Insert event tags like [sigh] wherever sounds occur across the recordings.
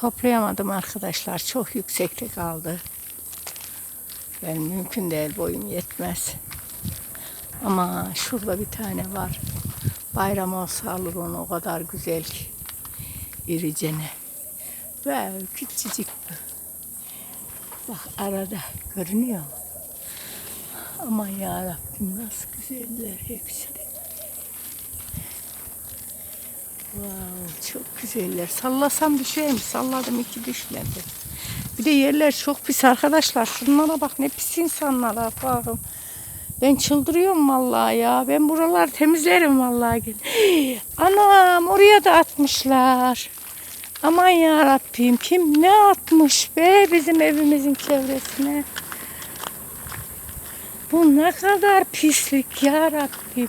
Toplayamadım arkadaşlar. Çok yüksekte kaldı. Ben mümkün değil boyum yetmez. Ama şurada bir tane var. Bayram olsa alır onu o kadar güzel ki. İricene. Ve küçücük. Bak arada görünüyor mu? Aman ya Rabbim nasıl güzeller hepsi de. Wow, çok güzeller. Sallasam düşeyim. Salladım iki düşmedi. Bir de yerler çok pis arkadaşlar. Şunlara bak ne pis insanlara bakın. Ben çıldırıyorum vallahi ya. Ben buraları temizlerim vallahi. [gasps] Anam oraya da atmışlar. Aman ya Rabbim kim ne atmış be bizim evimizin çevresine. Bu ne kadar pislik ya Rabbim.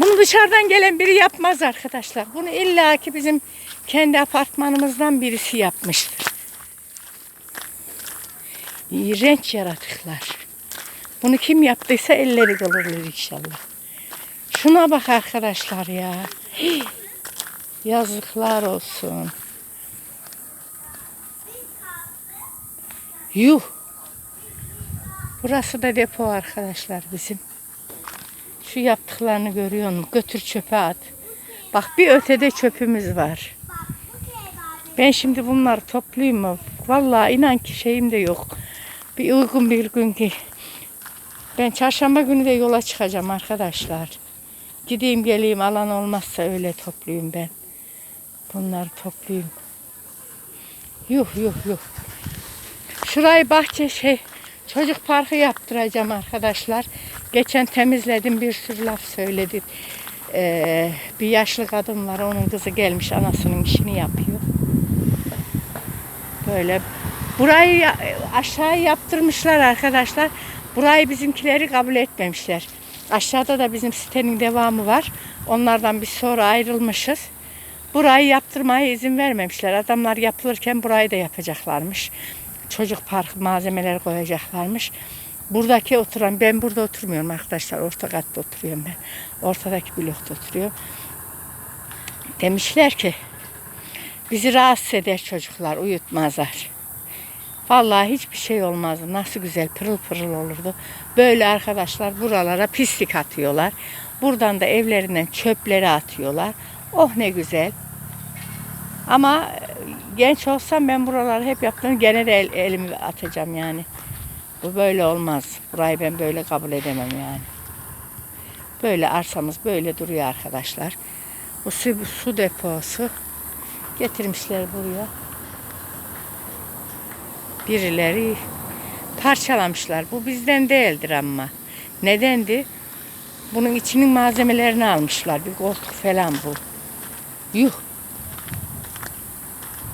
Bunu dışarıdan gelen biri yapmaz arkadaşlar. Bunu illaki bizim kendi apartmanımızdan birisi yapmıştır. İğrenç yaratıklar. Bunu kim yaptıysa elleri kılırlar inşallah. Şuna bak arkadaşlar ya. Yazıklar olsun. Yuh. Burası da depo arkadaşlar bizim. Şu yaptıklarını görüyor musun? Götür çöpe at. Bak bir ötede çöpümüz var. Ben şimdi bunları toplayayım mı? Vallahi inan ki şeyim de yok. Bir uygun bir gün ki. Ben çarşamba günü de yola çıkacağım arkadaşlar. Gideyim geleyim alan olmazsa öyle toplayayım ben. Bunları toplayayım. Yuh yuh yuh. Şurayı bahçe şey çocuk parkı yaptıracağım arkadaşlar. Geçen temizledim bir sürü laf söyledi. Ee, bir yaşlı kadın var onun kızı gelmiş anasının işini yapıyor. Böyle burayı aşağı yaptırmışlar arkadaşlar. Burayı bizimkileri kabul etmemişler. Aşağıda da bizim sitenin devamı var. Onlardan biz sonra ayrılmışız. Burayı yaptırmaya izin vermemişler. Adamlar yapılırken burayı da yapacaklarmış. Çocuk park malzemeleri koyacaklarmış. Buradaki oturan, ben burada oturmuyorum arkadaşlar. Orta katta oturuyorum ben. Ortadaki blokta oturuyorum. Demişler ki bizi rahatsız eder çocuklar, uyutmazlar. Vallahi hiçbir şey olmazdı. Nasıl güzel pırıl pırıl olurdu. Böyle arkadaşlar buralara pislik atıyorlar. Buradan da evlerinden çöpleri atıyorlar. Oh ne güzel. Ama e, genç olsam ben buraları hep yaptım. Gene de el- elimi atacağım yani. Bu böyle olmaz. Burayı ben böyle kabul edemem yani. Böyle arsamız böyle duruyor arkadaşlar. Bu su, su deposu getirmişler buraya. Birileri parçalamışlar. Bu bizden değildir ama. Nedendi? Bunun içinin malzemelerini almışlar. Bir koltuk falan bu. Yuh.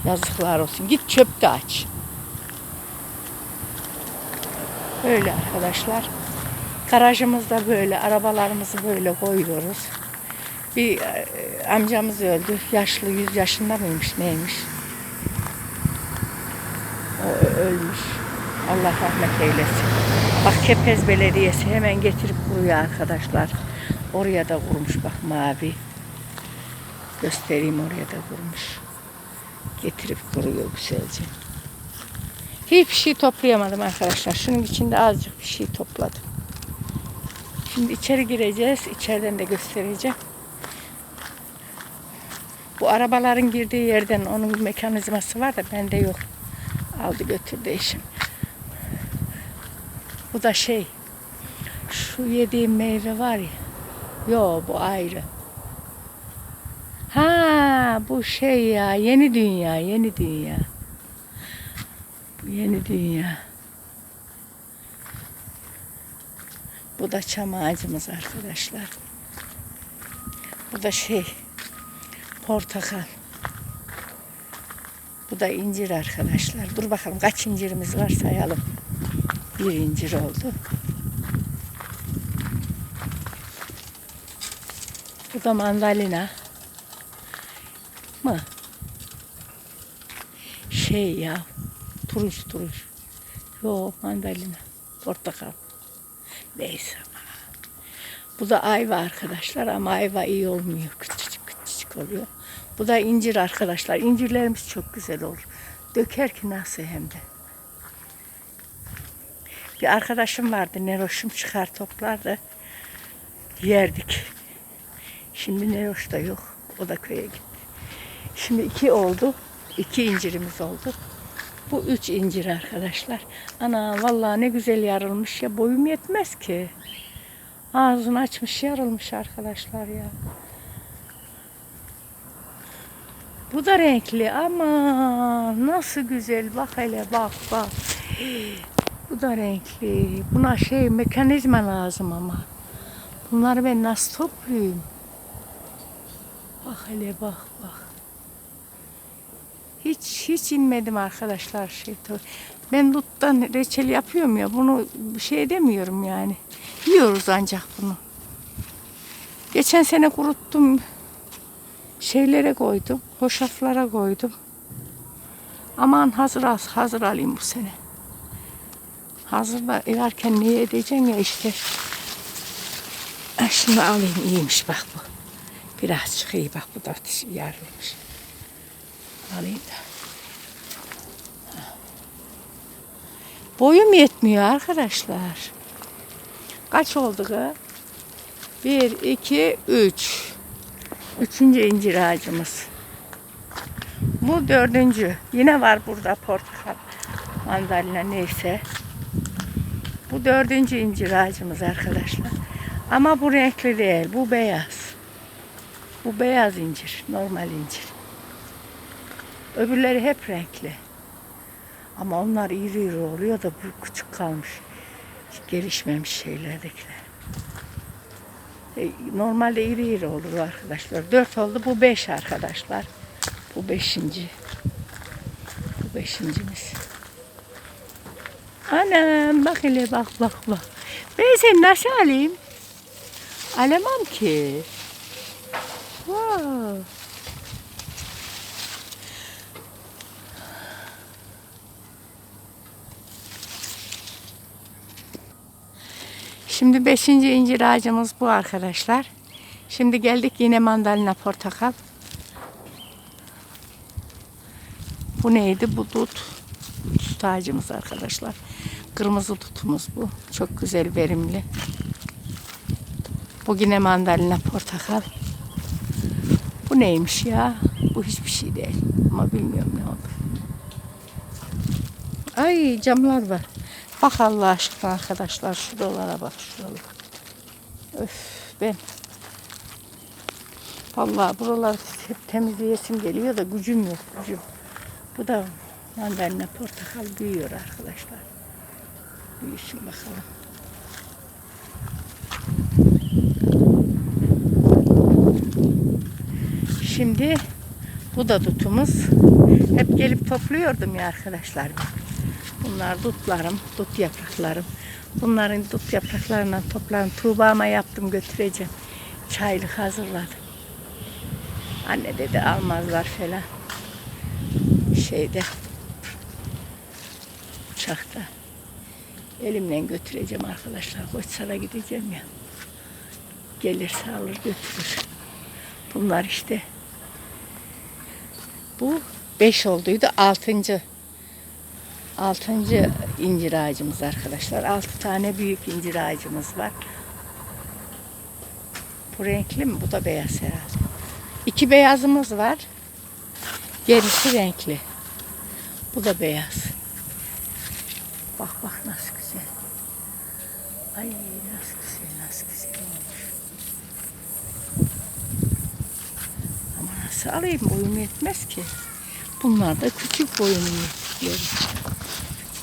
Yazıklar olsun. Git çöp de aç. Böyle arkadaşlar. Garajımızda böyle arabalarımızı böyle koyuyoruz. Bir e, amcamız öldü. Yaşlı 100 yaşında mıymış neymiş? O ölmüş. Allah rahmet eylesin. Bak Kepez Belediyesi hemen getirip kuruyor arkadaşlar. Oraya da kurmuş bak mavi. Göstereyim oraya da kurmuş. Getirip kuruyor güzelce. Hiçbir şey toplayamadım arkadaşlar. Şunun içinde azıcık bir şey topladım. Şimdi içeri gireceğiz. İçeriden de göstereceğim. Bu arabaların girdiği yerden onun bir mekanizması var da bende yok. Aldı götürdü eşim. Bu da şey. Şu yediğim meyve var ya. Yo bu ayrı. Bu şey ya yeni dünya yeni dünya. Bu yeni dünya. Bu da çam ağacımız arkadaşlar. Bu da şey portakal. Bu da incir arkadaşlar. Dur bakalım kaç incirimiz var sayalım. Bir incir oldu. Bu da mandalina. Mı? Şey ya. Turuş turuş. Yo mandalina. Portakal. Neyse ama. Bu da ayva arkadaşlar ama ayva iyi olmuyor. Küçücük küçücük oluyor. Bu da incir arkadaşlar. İncirlerimiz çok güzel olur. Döker ki nasıl hem de. Bir arkadaşım vardı. Neroş'um çıkar toplardı. Yerdik. Şimdi Neroş da yok. O da köye gitti. Şimdi iki oldu. İki incirimiz oldu. Bu üç incir arkadaşlar. Ana vallahi ne güzel yarılmış ya. Boyum yetmez ki. Ağzını açmış yarılmış arkadaşlar ya. Bu da renkli ama nasıl güzel. Bak hele bak bak. Bu da renkli. Buna şey mekanizma lazım ama. Bunları ben nasıl toplayayım? Bak hele bak bak. Hiç hiç inmedim arkadaşlar şey. Ben duttan reçel yapıyorum ya bunu şey demiyorum yani. Yiyoruz ancak bunu. Geçen sene kuruttum. Şeylere koydum. Hoşaflara koydum. Aman hazır al, hazır alayım bu sene. Hazır da erken niye edeceğim ya işte. Ha, Şunu alayım iyiymiş bak bu. Birazcık iyi bak bu da yarılmış. Alayım da. Boyum yetmiyor arkadaşlar. Kaç oldu kız? Bir, iki, üç. Üçüncü incir ağacımız. Bu dördüncü. Yine var burada portakal, mandalina neyse. Bu dördüncü incir ağacımız arkadaşlar. Ama bu renkli değil. Bu beyaz. Bu beyaz incir. Normal incir. Öbürleri hep renkli. Ama onlar iri iri oluyor da bu küçük kalmış. Hiç gelişmemiş şeylerdekiler. E, Normalde iri iri olur arkadaşlar. Dört oldu. Bu beş arkadaşlar. Bu beşinci. Bu beşincimiz. Anam bak hele bak bak bak. Ben seni nasıl alayım? Alamam ki. Wow. Şimdi beşinci incir ağacımız bu arkadaşlar. Şimdi geldik yine mandalina portakal. Bu neydi? Bu dut. Dut ağacımız arkadaşlar. Kırmızı tutumuz bu. Çok güzel, verimli. Bu yine mandalina portakal. Bu neymiş ya? Bu hiçbir şey değil. Ama bilmiyorum ne oldu. Ay camlar var. Bak Allah aşkına arkadaşlar şuralara bak şuralara. Öf ben. Vallahi buralar hep temizleyesim geliyor da gücüm yok gücüm. Bu da mandalina portakal büyüyor arkadaşlar. Büyüsün bakalım. Şimdi bu da dutumuz. Hep gelip topluyordum ya arkadaşlar. Bunlar dutlarım, dut yapraklarım. Bunların dut yapraklarından toplarım. Tuğba'ma yaptım götüreceğim. Çaylık hazırladım. Anne dedi almazlar falan. Şeyde. Uçakta. Elimle götüreceğim arkadaşlar. Koçsar'a gideceğim ya. Gelirse alır götürür. Bunlar işte. Bu beş olduydu. Altıncı. Altıncı incir ağacımız arkadaşlar. Altı tane büyük incir ağacımız var. Bu renkli mi? Bu da beyaz herhalde. İki beyazımız var. Gerisi renkli. Bu da beyaz. Bak bak nasıl güzel. Ay nasıl güzel, nasıl güzel olmuş. Ama nasıl alayım boyum yetmez ki. Bunlar da küçük boyum yetkileri.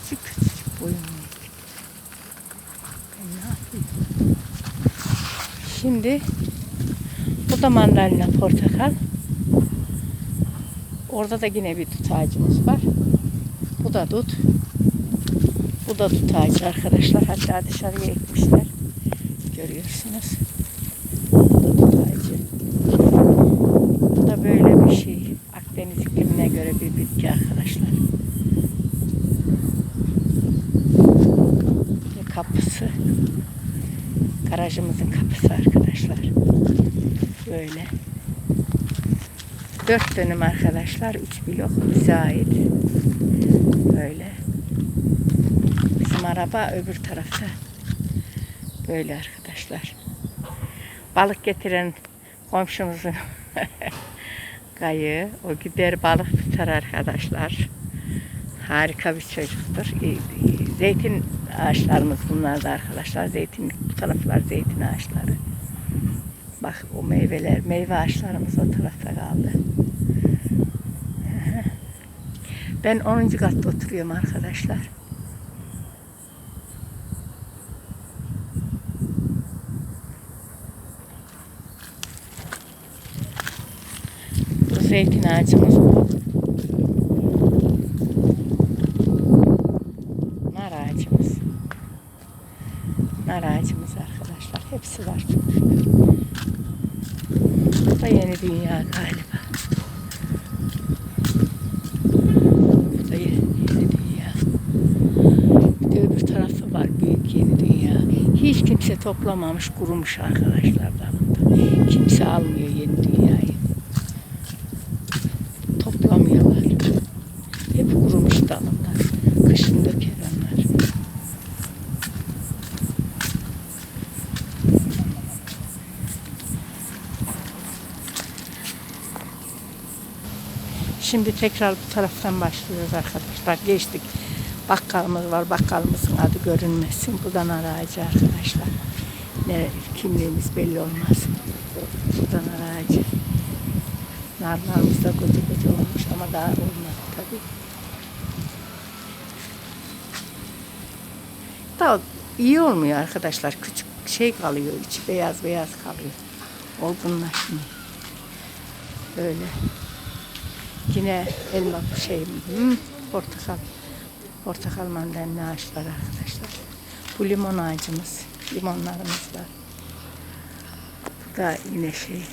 Küçük küçük boyum yetkileri. Ben ne yapayım? Şimdi bu da mandalina portakal. Orada da yine bir dut ağacımız var. Bu da dut. Bu da dut ağacı arkadaşlar. Hatta dışarıya ekmişler. Görüyorsunuz. Bu da dut ağacı. Bu da böyle bir şey. Akdeniz iklimine göre bir bitki arkadaşlar. Ve kapısı. Garajımızın kapısı arkadaşlar. Böyle. Dört dönüm arkadaşlar. Üç blok bize ait. Böyle. Bizim araba öbür tarafta. Böyle arkadaşlar. Balık getiren komşumuzun [laughs] kayığı. O gider balık tutar arkadaşlar. Harika bir çocuktur. İyi- iyi. Zeytin ağaçlarımız bunlar da arkadaşlar. Zeytin, bu taraflar zeytin ağaçları. Bak o meyveler, meyve ağaçlarımız o tarafta kaldı. [laughs] Ben 10. katta oturuyorum arkadaşlar. Bu zeytin ağacımız bu. Nar ağacımız. Nar ağacımız arkadaşlar. Hepsi var çok şükür. Bu da yeni dünya galiba. Bu da yeni, yeni dünya. Bir de öbür tarafı var büyük yeni dünya. Hiç kimse toplamamış kurumuş arkadaşlar dalında. Kimse almıyor yeni dünyayı. Toplamıyorlar. Hep kurumuş dalında. Kışın döker onlar. Şimdi tekrar bu taraftan başlıyoruz arkadaşlar. Geçtik. Bakkalımız var. Bakkalımızın adı görünmesin. Bu da nar ağacı arkadaşlar. Ne kimliğimiz belli olmaz. Bu da nar ağacı. Narlarımız da koca koca olmuş ama daha olmadı tabii. Daha iyi olmuyor arkadaşlar. Küçük şey kalıyor. içi beyaz beyaz kalıyor. Olgunlaşmıyor. Böyle. Yine elma şey, hmm, portakal. Portakal mandalina ağaçları arkadaşlar. Bu limon ağacımız. Limonlarımız var. Bu da yine şey.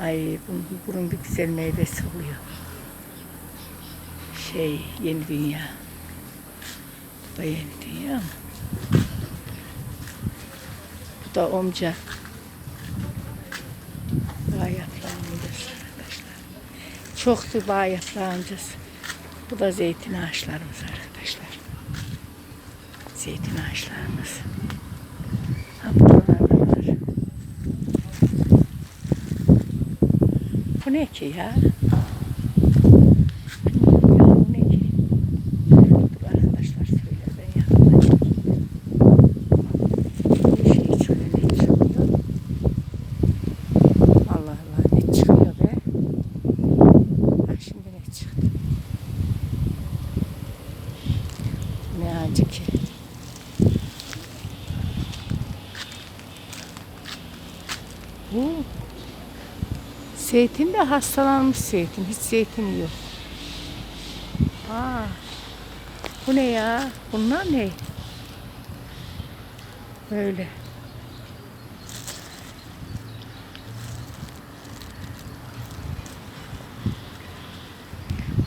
Ay bunun, bunun bir güzel meyvesi oluyor. Şey yeni dünya. Bu da yeni dünya ama. Bu da omca. Bağ yaprağımız arkadaşlar. Çoktu bağ yaprağımız. Bu da zeytin ağaçlarımız arkadaşlar. Zeytin ağaçlarımız. Bu ne ki ya? Bilmiyorum ya, bu ne ki? Dur arkadaşlar söyler ben yakından çekeyim. Bir şey çıkıyor ne çıkıyor? Allah Allah ne çıkıyor be? Bak şimdi ne çıktı? Ne acı ki? Bu zeytin de hastalanmış zeytin. Hiç zeytin yok. Aa, bu ne ya? Bunlar ne? Böyle.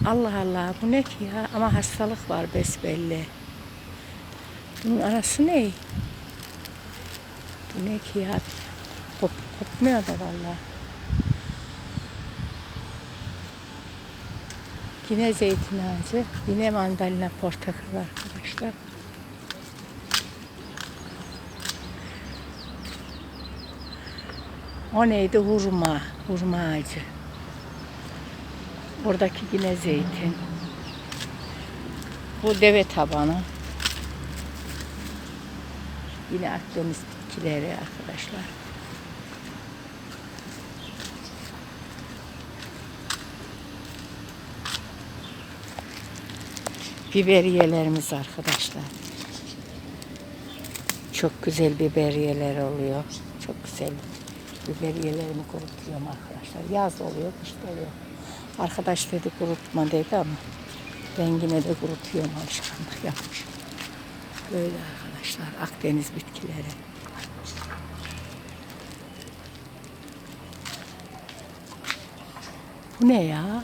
Allah Allah bu ne ki ya? Ama hastalık var besbelli. Bunun arası ne? Bu ne ki ya? Kop, kopmuyor da vallahi. Yine zeytin ağacı, yine mandalina portakal arkadaşlar. O neydi? Hurma, hurma ağacı. Oradaki yine zeytin. Bu deve tabanı. Yine Akdeniz bitkileri arkadaşlar. Biberiyelerimiz arkadaşlar. Çok güzel biberiyeler oluyor. Çok güzel. Biberiyelerimi kurutuyorum arkadaşlar. Yaz oluyor, kış oluyor. Arkadaş dedi kurutma dedi ama ben yine de kurutuyorum alışkanlık yapmış. Böyle arkadaşlar Akdeniz bitkileri. Bu ne ya?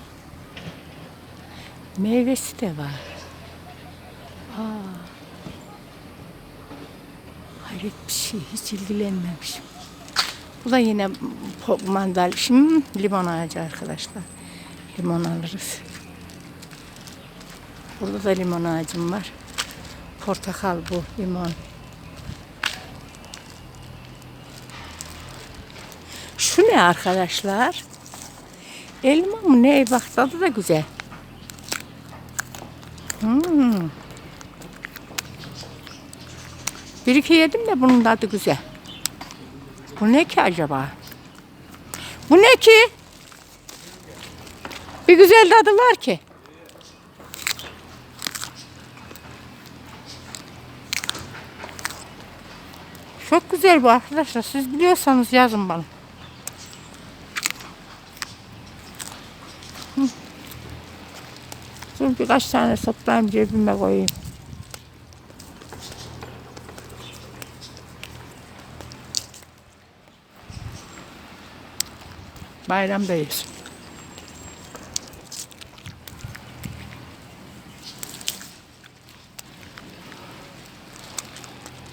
Meyvesi de var. Aa. Hayret bir şey. Hiç ilgilenmemişim. Bu da yine mandal. Şimdi limon ağacı arkadaşlar. Limon alırız. Burada da limon ağacım var. Portakal bu, limon. Şu ne arkadaşlar? Elma mı ne? Bak tadı da güzel. Hmm. Bir iki yedim de bunun tadı güzel. Bu ne ki acaba? Bu ne ki? Bir güzel tadı var ki. Çok güzel bu arkadaşlar. Siz biliyorsanız yazın bana. Dur birkaç tane toplayayım cebime koyayım. Bayramdayız.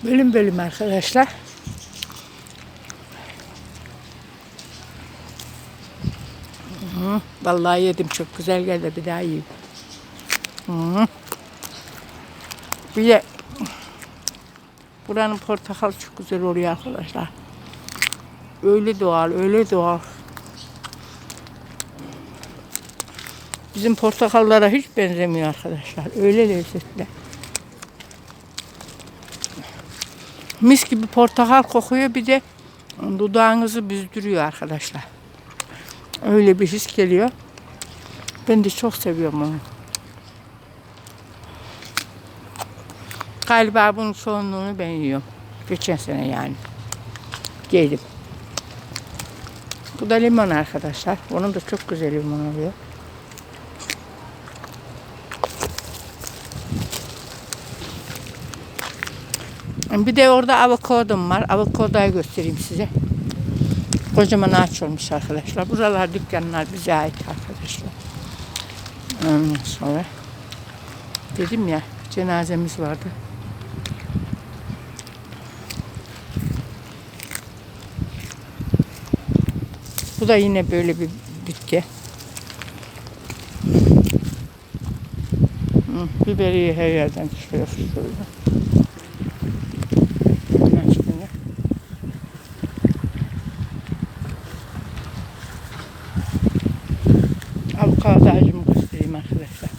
Bölüm bölüm arkadaşlar. Vallahi yedim çok güzel geldi bir daha yiyeyim. Bir de buranın portakal çok güzel oluyor arkadaşlar. Öyle doğal, öyle doğal. Bizim portakallara hiç benzemiyor arkadaşlar. Öyle lezzetli. Mis gibi portakal kokuyor bir de dudağınızı büzdürüyor arkadaşlar. Öyle bir his geliyor. Ben de çok seviyorum onu. Galiba bunun çoğunluğunu ben yiyorum. Geçen sene yani. Yedim. Bu da limon arkadaşlar. Onun da çok güzel limon oluyor. Bir de orada avokadom var. Avokadoyu göstereyim size. Kocaman ağaç olmuş arkadaşlar. Buralar dükkanlar bize ait arkadaşlar. Ondan sonra dedim ya cenazemiz vardı. Bu da yine böyle bir bitki. Hı, Biberiye her yerden çıkıyor. Şöyle. Hemen çıkıyor. Avokado ağacımı göstereyim arkadaşlar.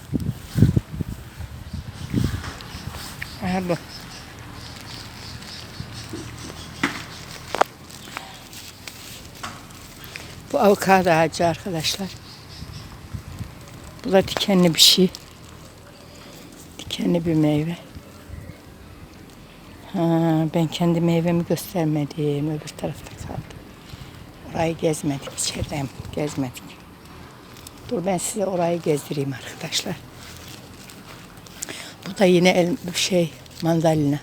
Aha bu. Bu avokado ağacı arkadaşlar. Bu da dikenli bir şey. Dikenli bir meyve. Ha, ben kendi meyvemi göstermedim. Öbür tarafta kaldı. Orayı gezmedik. içeriden gezmedik. Dur ben size orayı gezdireyim arkadaşlar. Bu da yine el, şey mandalina.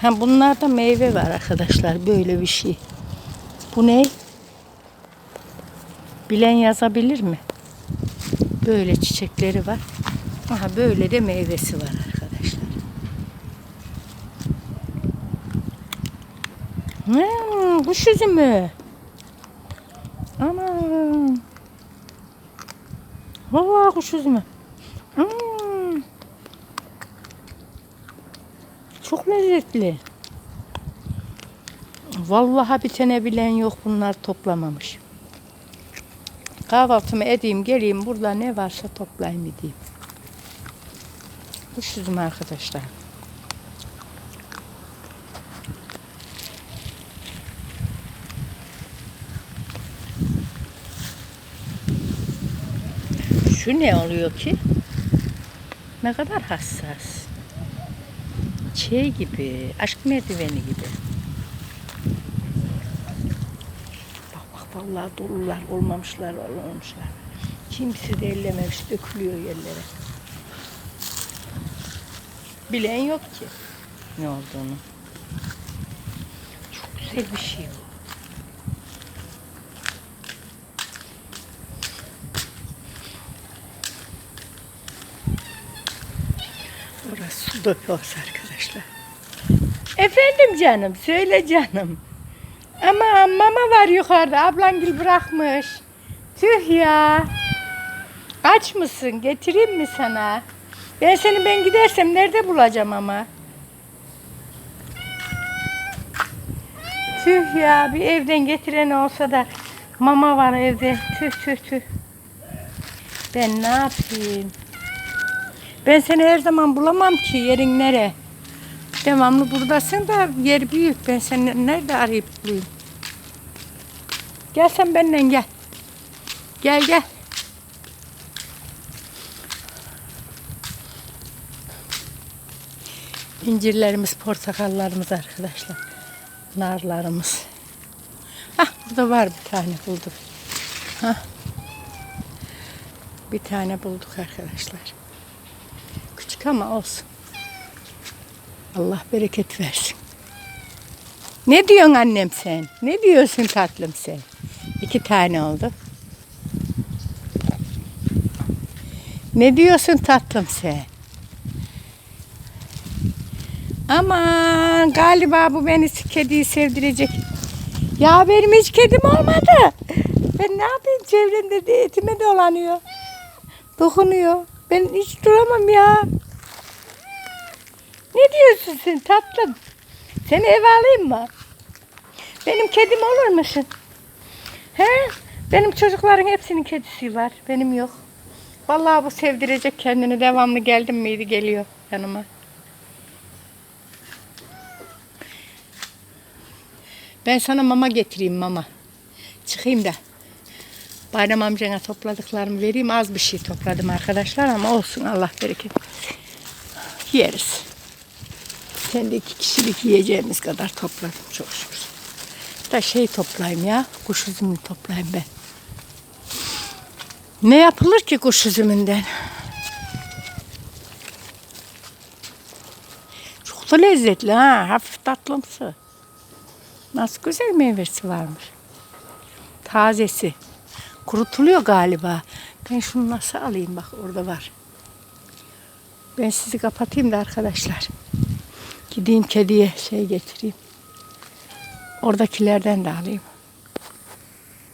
Ha bunlarda meyve var arkadaşlar. Böyle bir şey. Bu ne? Bilen yazabilir mi? Böyle çiçekleri var. Aha böyle de meyvesi var arkadaşlar. Hmm, kuş üzümü. Ana. Vallahi kuş üzümü. Hmm. Çok lezzetli. Vallahi bir tane bilen yok bunlar toplamamış. Kahvaltımı edeyim geleyim burada ne varsa toplayayım edeyim. Kuş üzümü arkadaşlar. Şu ne oluyor ki? Ne kadar hassas. Şey gibi, aşk merdiveni gibi. Bak bak vallahi dolular, olmamışlar, olmamışlar. Kimse de ellememiş, dökülüyor yerlere. Bilen yok ki ne olduğunu. Çok güzel bir şey bu. Yoksa arkadaşlar. Efendim canım, söyle canım. Ama mama var yukarıda, ablangil bırakmış. Tüh ya. Aç mısın? Getireyim mi sana? Ben seni ben gidersem nerede bulacağım ama? Tüh ya bir evden getiren olsa da mama var evde. Tüh tüh tüh. Ben ne yapayım? Ben seni her zaman bulamam ki yerin nere? Devamlı buradasın da yer büyük. Ben seni nerede arayıp bulayım? Gel sen benimle gel. Gel gel. İncirlerimiz, portakallarımız arkadaşlar. Narlarımız. Hah burada var bir tane bulduk. Hah. Bir tane bulduk arkadaşlar. Küçük ama olsun. Allah bereket versin. Ne diyorsun annem sen? Ne diyorsun tatlım sen? İki tane oldu. Ne diyorsun tatlım sen? Aman galiba bu beni kediyi sevdirecek. Ya benim hiç kedim olmadı. Ben ne yapayım çevremde de etime dolanıyor. Dokunuyor. Ben hiç duramam ya. Ne diyorsun sen tatlım? Seni eve alayım mı? Benim kedim olur musun? He? Benim çocukların hepsinin kedisi var. Benim yok. Vallahi bu sevdirecek kendini devamlı geldim miydi geliyor yanıma. Ben sana mama getireyim mama. Çıkayım da. Bayram amcana topladıklarımı vereyim. Az bir şey topladım arkadaşlar ama olsun Allah bereket. Yeriz. Sen de iki kişilik yiyeceğimiz kadar topladım çok şükür. Da şey toplayayım ya. Kuş üzümünü toplayayım ben. Ne yapılır ki kuş üzümünden? Çok da lezzetli ha. Hafif tatlımsı. Nasıl güzel meyvesi varmış. Tazesi. Kurutuluyor galiba. Ben şunu nasıl alayım bak orada var. Ben sizi kapatayım da arkadaşlar. Gideyim kediye şey getireyim. Oradakilerden de alayım.